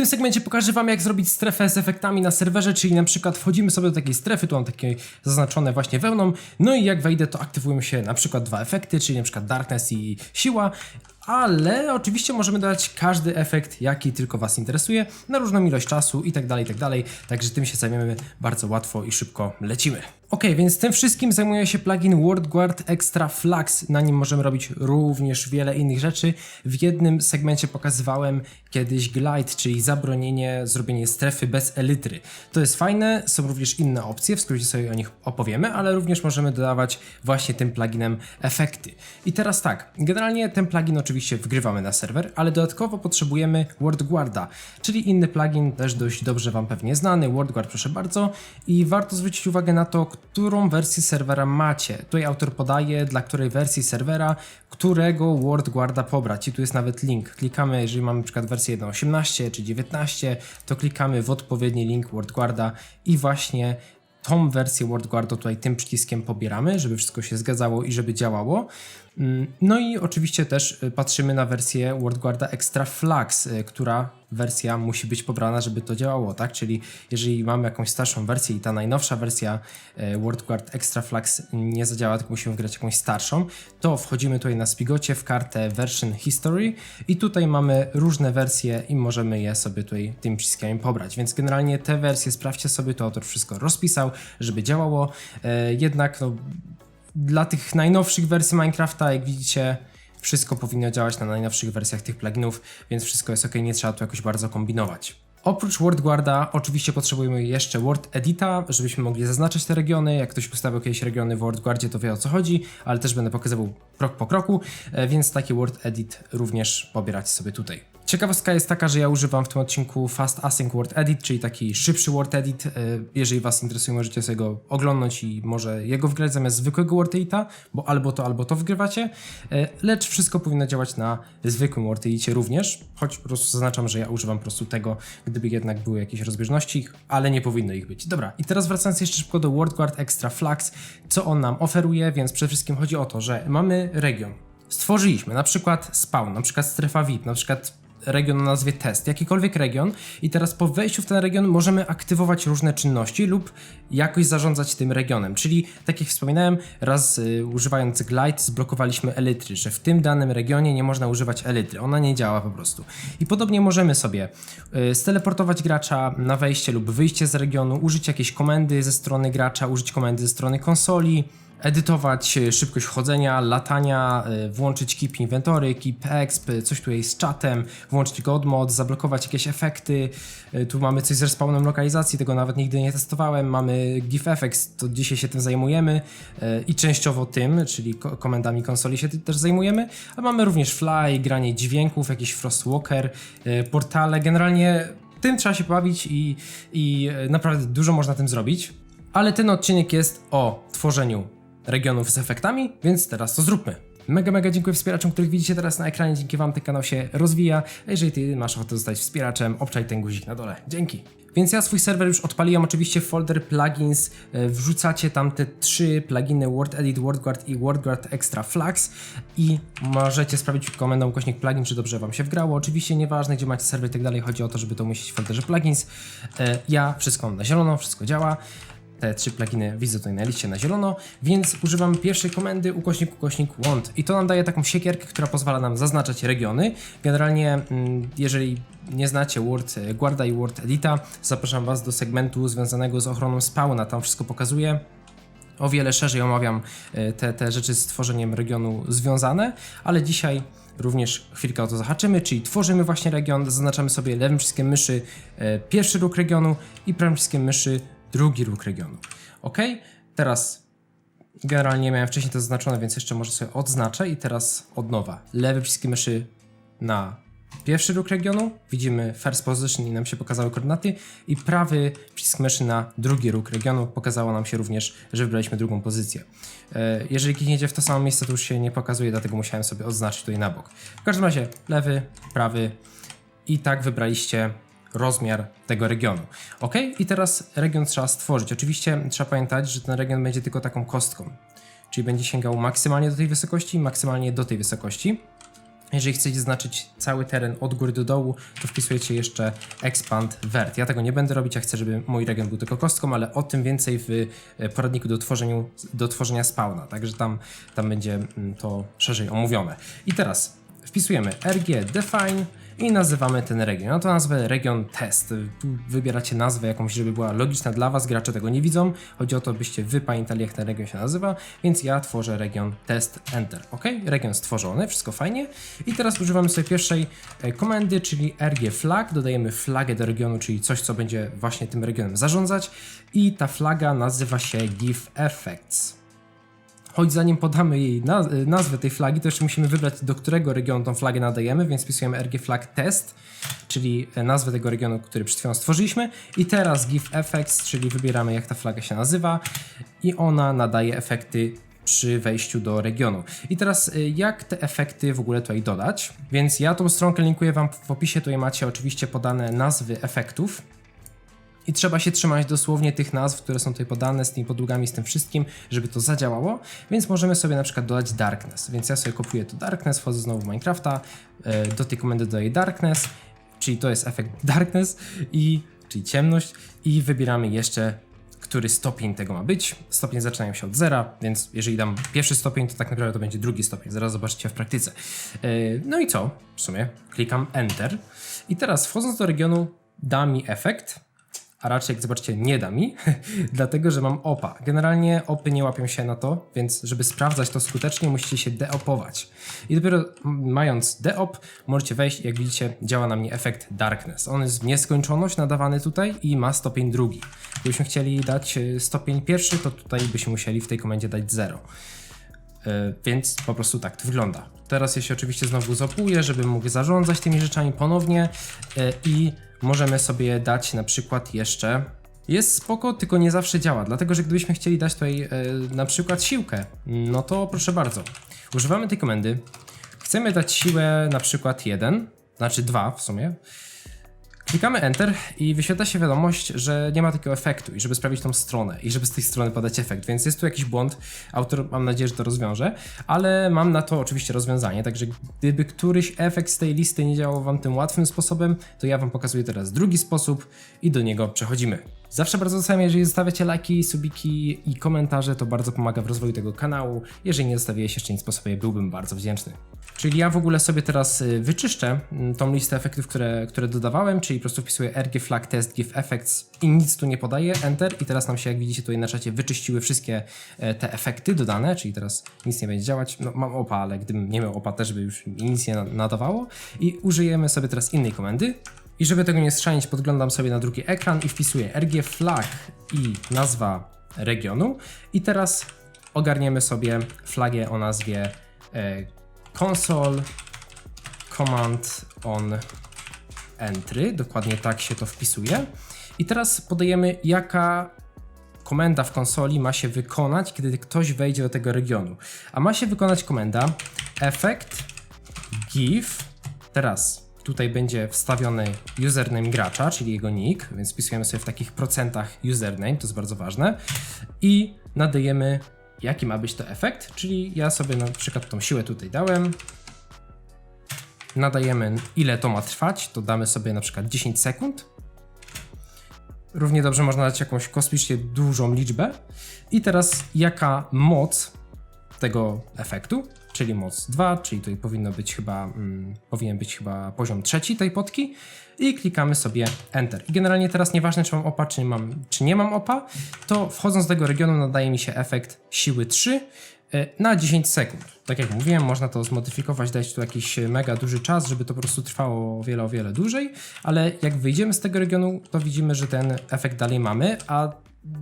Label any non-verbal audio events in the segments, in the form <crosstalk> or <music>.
tym segmencie pokażę Wam, jak zrobić strefę z efektami na serwerze, czyli na przykład wchodzimy sobie do takiej strefy, tu mam takie zaznaczone właśnie wełną, no i jak wejdę, to aktywują się na przykład dwa efekty, czyli na przykład Darkness i Siła, ale oczywiście możemy dodać każdy efekt, jaki tylko Was interesuje, na różną ilość czasu i tak dalej, i tak także tym się zajmiemy bardzo łatwo i szybko lecimy. Ok, więc tym wszystkim zajmuje się plugin WordGuard Extra Flux. Na nim możemy robić również wiele innych rzeczy. W jednym segmencie pokazywałem kiedyś glide, czyli zabronienie zrobienia strefy bez elitry. To jest fajne, są również inne opcje, w skrócie sobie o nich opowiemy, ale również możemy dodawać właśnie tym pluginem efekty. I teraz tak, generalnie ten plugin oczywiście wgrywamy na serwer, ale dodatkowo potrzebujemy WordGuarda, czyli inny plugin, też dość dobrze Wam pewnie znany. WordGuard, proszę bardzo. I warto zwrócić uwagę na to, którą wersję serwera macie. Tutaj autor podaje, dla której wersji serwera, którego WordGuarda pobrać. I tu jest nawet link. Klikamy, jeżeli mamy przykład wersję 1.18 czy 19, to klikamy w odpowiedni link WordGuarda i właśnie tą wersję WordGuarda tutaj tym przyciskiem pobieramy, żeby wszystko się zgadzało i żeby działało. Mm, No i oczywiście też y, patrzymy na wersję WordGuarda Extra Flux, y, która wersja musi być pobrana, żeby to działało, tak? Czyli jeżeli mamy jakąś starszą wersję i ta najnowsza wersja y, WordGuard Extra Flux nie zadziała, tylko musimy wgrać jakąś starszą, to wchodzimy tutaj na Spigocie w kartę Version History i tutaj mamy różne wersje i możemy je sobie tutaj tym przyciskiem pobrać. Więc generalnie te wersje sprawdźcie sobie, to autor wszystko rozpisał, żeby działało. Jednak no, dla tych najnowszych wersji Minecrafta, jak widzicie, wszystko powinno działać na najnowszych wersjach tych pluginów, więc wszystko jest ok, nie trzeba tu jakoś bardzo kombinować. Oprócz WordGuarda oczywiście potrzebujemy jeszcze Word Edita, żebyśmy mogli zaznaczać te regiony. Jak ktoś ustawiał jakieś regiony w WordGuardzie, to wie o co chodzi, ale też będę pokazywał krok po kroku, e, więc taki Word Edit również pobierać sobie tutaj. Ciekawostka jest taka, że ja używam w tym odcinku Fast Async Word Edit, czyli taki szybszy Word Edit. E, Jeżeli Was interesuje, możecie sobie go oglądnąć i może jego wgrać zamiast zwykłego Word Edita, bo albo to, albo to wgrywacie. E, Lecz wszystko powinno działać na zwykłym Word Edicie również, choć po prostu zaznaczam, że ja używam po prostu tego, gdyby jednak były jakieś rozbieżności, ale nie powinno ich być. Dobra, i teraz wracając jeszcze szybko do WordGuard Extra Flux, co on nam oferuje, więc przede wszystkim chodzi o to, że mamy region. Stworzyliśmy na przykład spawn, na przykład strefa VIP, na przykład region o nazwie test, jakikolwiek region. I teraz po wejściu w ten region możemy aktywować różne czynności lub jakoś zarządzać tym regionem, czyli tak jak wspominałem, raz y, używając glide zblokowaliśmy elitry, że w tym danym regionie nie można używać elitry, ona nie działa po prostu. I podobnie możemy sobie y, steleportować gracza na wejście lub wyjście z regionu, użyć jakiejś komendy ze strony gracza, użyć komendy ze strony konsoli, edytować e, szybkość chodzenia, latania, e, włączyć keep inventory, keep exp, coś tutaj z czatem, włączyć god mod, zablokować jakieś efekty. E, Tu mamy coś z respawnem lokalizacji, tego nawet nigdy nie testowałem. Mamy GIF Effects, to dzisiaj się tym zajmujemy i częściowo tym, czyli ko- komendami konsoli się też zajmujemy. A mamy również fly, granie dźwięków, jakiś frostwalker, portale. Generalnie tym trzeba się bawić i, i naprawdę dużo można tym zrobić. Ale ten odcinek jest o tworzeniu regionów z efektami, więc teraz to zróbmy. Mega, mega dziękuję wspieraczom, których widzicie teraz na ekranie. Dzięki Wam ten kanał się rozwija. A jeżeli Ty masz ochotę zostać wspieraczem, obczaj ten guzik na dole. Dzięki. Więc ja swój serwer już odpaliłem oczywiście w folder plugins. E, Wrzucacie tam te trzy pluginy Word Edit, WordGuard i WordGuard Extra Flux i możecie sprawdzić komendą ukośnik plugin, czy dobrze Wam się wgrało. Oczywiście nieważne, gdzie macie serwer i tak dalej, chodzi o to, żeby to umieścić w folderze plugins. E, Ja wszystko mam na zielono, wszystko działa te trzy pluginy widzę tutaj na liście na zielono, więc używam pierwszej komendy ukośnik ukośnik want. I to nam daje taką siekierkę, która pozwala nam zaznaczać regiony. Generalnie, mm, jeżeli nie znacie Word e, Guarda i Word Edita, zapraszam Was do segmentu związanego z ochroną spawna, tam wszystko pokazuję. O wiele szerzej omawiam e, te, te rzeczy z tworzeniem regionu związane, ale dzisiaj również chwilkę o to zahaczymy, czyli tworzymy właśnie region, zaznaczamy sobie lewym przyciskiem myszy e, pierwszy róg regionu i prawym przyciskiem myszy drugi róg regionu. Ok, teraz generalnie miałem wcześniej to zaznaczone, więc jeszcze może sobie odznaczę i teraz od nowa. Lewy przycisk myszy na pierwszy róg regionu, widzimy first position i nam się pokazały koordynaty i prawy przycisk myszy na drugi róg regionu pokazało nam się również, że wybraliśmy drugą pozycję. E, Jeżeli klikniecie w to samo miejsce, to już się nie pokazuje, dlatego musiałem sobie odznaczyć tutaj na bok. W każdym razie lewy, prawy i tak wybraliście rozmiar tego regionu. Ok, i teraz region trzeba stworzyć. Oczywiście trzeba pamiętać, że ten region będzie tylko taką kostką, czyli będzie sięgał maksymalnie do tej wysokości, maksymalnie do tej wysokości. Jeżeli chcecie zaznaczyć cały teren od góry do dołu, to wpisujecie jeszcze expand vert. Ja tego nie będę robić, ja chcę, żeby mój region był tylko kostką, ale o tym więcej w e, poradniku do, tworzeniu, do tworzenia spawna, także tam, tam będzie mm, to szerzej omówione. I teraz wpisujemy rg define i nazywamy ten region. No to nazwę region test. Tu wybieracie nazwę jakąś, żeby była logiczna dla Was, gracze tego nie widzą. Chodzi o to, byście Wy pamiętali jak ten region się nazywa, więc ja tworzę region test enter. OK? Region stworzony, wszystko fajnie. I teraz używamy sobie pierwszej e, komendy, czyli rg flag. Dodajemy flagę do regionu, czyli coś, co będzie właśnie tym regionem zarządzać. I ta flaga nazywa się give effects. Choć zanim podamy jej naz nazwę tej flagi, to jeszcze musimy wybrać, do którego regionu tą flagę nadajemy, więc wpisujemy rg flag test, czyli nazwę tego regionu, który przed chwilą stworzyliśmy. I teraz give effects, czyli wybieramy jak ta flaga się nazywa i ona nadaje efekty przy wejściu do regionu. I teraz y, jak te efekty w ogóle tutaj dodać? Więc ja tą stronkę linkuję Wam w opisie, tutaj macie oczywiście podane nazwy efektów. I trzeba się trzymać dosłownie tych nazw, które są tutaj podane z tymi podługami, z tym wszystkim, żeby to zadziałało. Więc możemy sobie na przykład dodać Darkness. Więc ja sobie kopiuję tu Darkness, wchodzę znowu w Minecrafta, e, do tej komendy dodaję Darkness, czyli to jest efekt <laughs> Darkness, i, czyli ciemność, i wybieramy jeszcze który stopień tego ma być. Stopień zaczynają się od zera, więc jeżeli dam pierwszy stopień, to tak naprawdę to będzie drugi stopień. Zaraz zobaczycie w praktyce. E, no i co? W sumie klikam Enter. I teraz wchodząc do regionu da mi efekt, a raczej jak zobaczycie nie da mi, <laughs> dlatego że mam opa. Generalnie opy nie łapią się na to, więc żeby sprawdzać to skutecznie musicie się deopować. I dopiero mając deop możecie wejść jak widzicie działa na mnie efekt darkness. On jest w nieskończoność nadawany tutaj i ma stopień drugi. Gdybyśmy chcieli dać e, stopień pierwszy, to tutaj byśmy musieli w tej komendzie dać 0. Yy, więc po prostu tak to wygląda. Teraz ja się oczywiście znowu zapuję, żeby mógł zarządzać tymi rzeczami ponownie yy, i możemy sobie dać na przykład jeszcze. Jest spoko, tylko nie zawsze działa, dlatego że gdybyśmy chcieli dać tutaj e, na przykład siłkę, no to proszę bardzo. Używamy tej komendy. Chcemy dać siłę na przykład 1, znaczy 2 w sumie. Klikamy Enter i wyświetla się wiadomość, że nie ma takiego efektu i żeby sprawdzić tą stronę i żeby z tej strony podać efekt, więc jest tu jakiś błąd, autor mam nadzieję, że to rozwiąże, ale mam na to oczywiście rozwiązanie, także gdyby któryś efekt z tej listy nie działał Wam tym łatwym sposobem, to ja Wam pokazuję teraz drugi sposób i do niego przechodzimy. Zawsze bardzo doceniam, jeżeli zostawiacie lajki, subiki i komentarze, to bardzo pomaga w rozwoju tego kanału. Jeżeli nie zostawiłeś jeszcze nic po sobie, byłbym bardzo wdzięczny. Czyli ja w ogóle sobie teraz y, wyczyszczę mm, tą listę efektów, które, które dodawałem, czyli po prostu wpisuję rg flag test give effects i nic tu nie podaję, enter i teraz nam się, jak widzicie tutaj na czacie, wyczyściły wszystkie e, te efekty dodane, czyli teraz nic nie będzie działać. No, mam opa, ale gdybym nie miał opa też by już nic nie nadawało i użyjemy sobie teraz innej komendy, i żeby tego nie strzanić, podglądam sobie na drugi ekran i wpisuję rg flag i nazwa regionu. I teraz ogarniemy sobie flagę o nazwie e, console command on entry. Dokładnie tak się to wpisuje. I teraz podajemy, jaka komenda w konsoli ma się wykonać, kiedy ktoś wejdzie do tego regionu. A ma się wykonać komenda effect give. Teraz Tutaj będzie wstawiony username gracza, czyli jego nick, więc wpisujemy sobie w takich procentach username, to jest bardzo ważne. I nadajemy, jaki ma być to efekt, czyli ja sobie na przykład tą siłę tutaj dałem. Nadajemy, ile to ma trwać, to damy sobie na przykład 10 sekund. Równie dobrze można dać jakąś kosmicznie dużą liczbę. I teraz jaka moc tego efektu, czyli moc 2, czyli tutaj powinno być chyba, mm, powinien być chyba poziom trzeci tej potki i klikamy sobie Enter. I generalnie teraz nieważne czy mam opa, czy, mam, czy nie mam opa, to wchodząc do tego regionu nadaje mi się efekt siły 3 e, na 10 sekund. Tak jak mówiłem, można to zmodyfikować, dać tu jakiś mega duży czas, żeby to po prostu trwało o wiele, o wiele dłużej, ale jak wyjdziemy z tego regionu, to widzimy, że ten efekt dalej mamy, a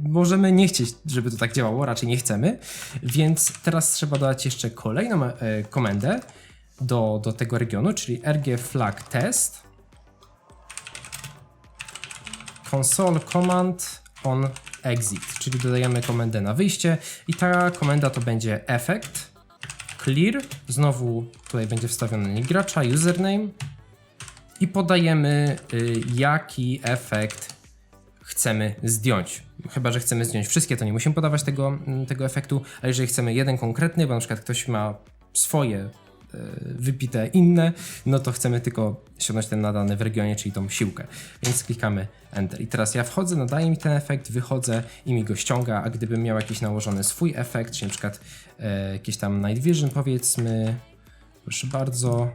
możemy nie chcieć, żeby to tak działało, raczej nie chcemy, więc teraz trzeba dodać jeszcze kolejną e, komendę do, do tego regionu, czyli rg flag test. Console command on exit, czyli dodajemy komendę na wyjście i ta komenda to będzie effect clear, znowu tutaj będzie wstawiony gracza, username i podajemy y, jaki efekt chcemy zdjąć. Chyba, że chcemy zdjąć wszystkie, to nie musimy podawać tego, mm, tego efektu, ale jeżeli chcemy jeden konkretny, bo na przykład ktoś ma swoje e, wypite inne, no to chcemy tylko ściągnąć ten nadany w regionie, czyli tą siłkę. Więc klikamy Enter. I teraz ja wchodzę, nadaje mi ten efekt, wychodzę i mi go ściąga, a gdybym miał jakiś nałożony swój efekt, czyli na przykład e, jakiś tam Night Vision powiedzmy, proszę bardzo,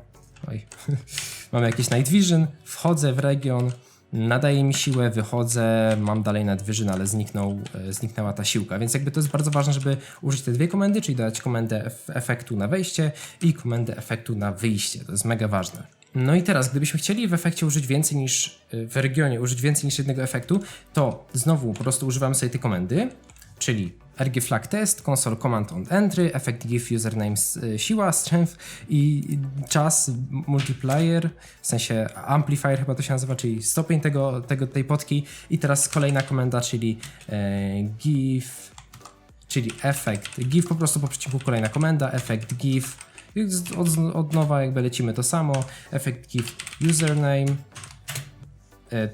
oj, <laughs> mamy jakiś Night Vision, wchodzę w region, nadaje mi siłę, wychodzę, mam dalej Vision, ale zniknął, e, zniknęła ta siłka, więc jakby to jest bardzo ważne, żeby użyć te dwie komendy, czyli dać komendę ef- efektu na wejście i komendę efektu na wyjście, to jest mega ważne. No i teraz, gdybyśmy chcieli w efekcie użyć więcej niż, y, w regionie użyć więcej niż jednego efektu, to znowu po prostu używamy sobie tej komendy, czyli rg flag test, console command on entry, effect give username siła, strength i czas multiplier, w sensie amplifier chyba to się nazywa, czyli stopień tego, tego, tej potki. I teraz kolejna komenda, czyli e, give czyli efekt give. Po prostu po przecinku kolejna komenda, efekt give. Od, od nowa jakby lecimy to samo, efekt give username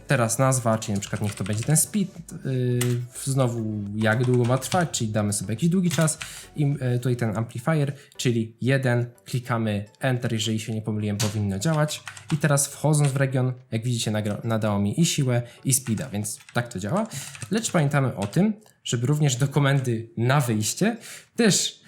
teraz nazwa, czyli na przykład niech to będzie ten speed, yy, znowu jak długo ma trwać, czyli damy sobie jakiś długi czas i yy, tutaj ten amplifier, czyli 1, klikamy Enter, jeżeli się nie pomyliłem, powinno działać. I teraz wchodząc w region, jak widzicie nadało mi i siłę i speeda, więc tak to działa, lecz pamiętamy o tym, żeby również do komendy na wyjście też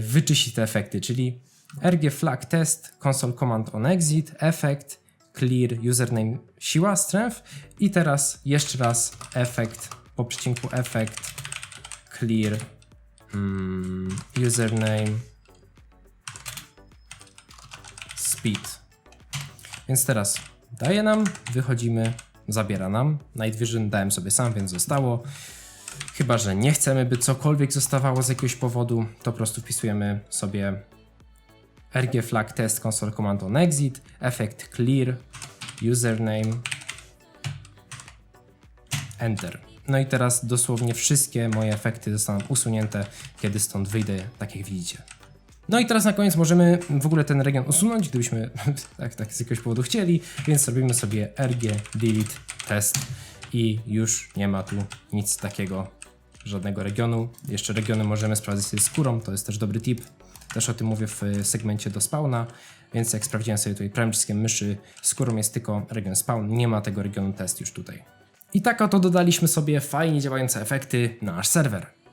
wyczyścić te efekty, czyli rg flag test, console command on exit, efekt, clear username siła strength i teraz jeszcze raz efekt po przecinku efekt clear mm, username speed. Więc teraz daje nam, wychodzimy, zabiera nam. Night Vision dałem sobie sam, więc zostało. Chyba, że nie chcemy, by cokolwiek zostawało z jakiegoś powodu, to po prostu wpisujemy sobie rg flag test console command on exit, efekt clear, username, enter. No i teraz dosłownie wszystkie moje efekty zostaną usunięte, kiedy stąd wyjdę, tak jak widzicie. No i teraz na koniec możemy w ogóle ten region usunąć, gdybyśmy <laughs> tak, tak z jakiegoś powodu chcieli, więc robimy sobie rg delete test i już nie ma tu nic takiego, żadnego regionu. Jeszcze regiony możemy sprawdzić sobie skórą, to jest też dobry tip. Też o tym mówię w segmencie do spawna, więc jak sprawdziłem sobie tutaj prawym myszy, skórą jest tylko region spawn, nie ma tego regionu test już tutaj. I tak oto dodaliśmy sobie fajnie działające efekty na nasz serwer.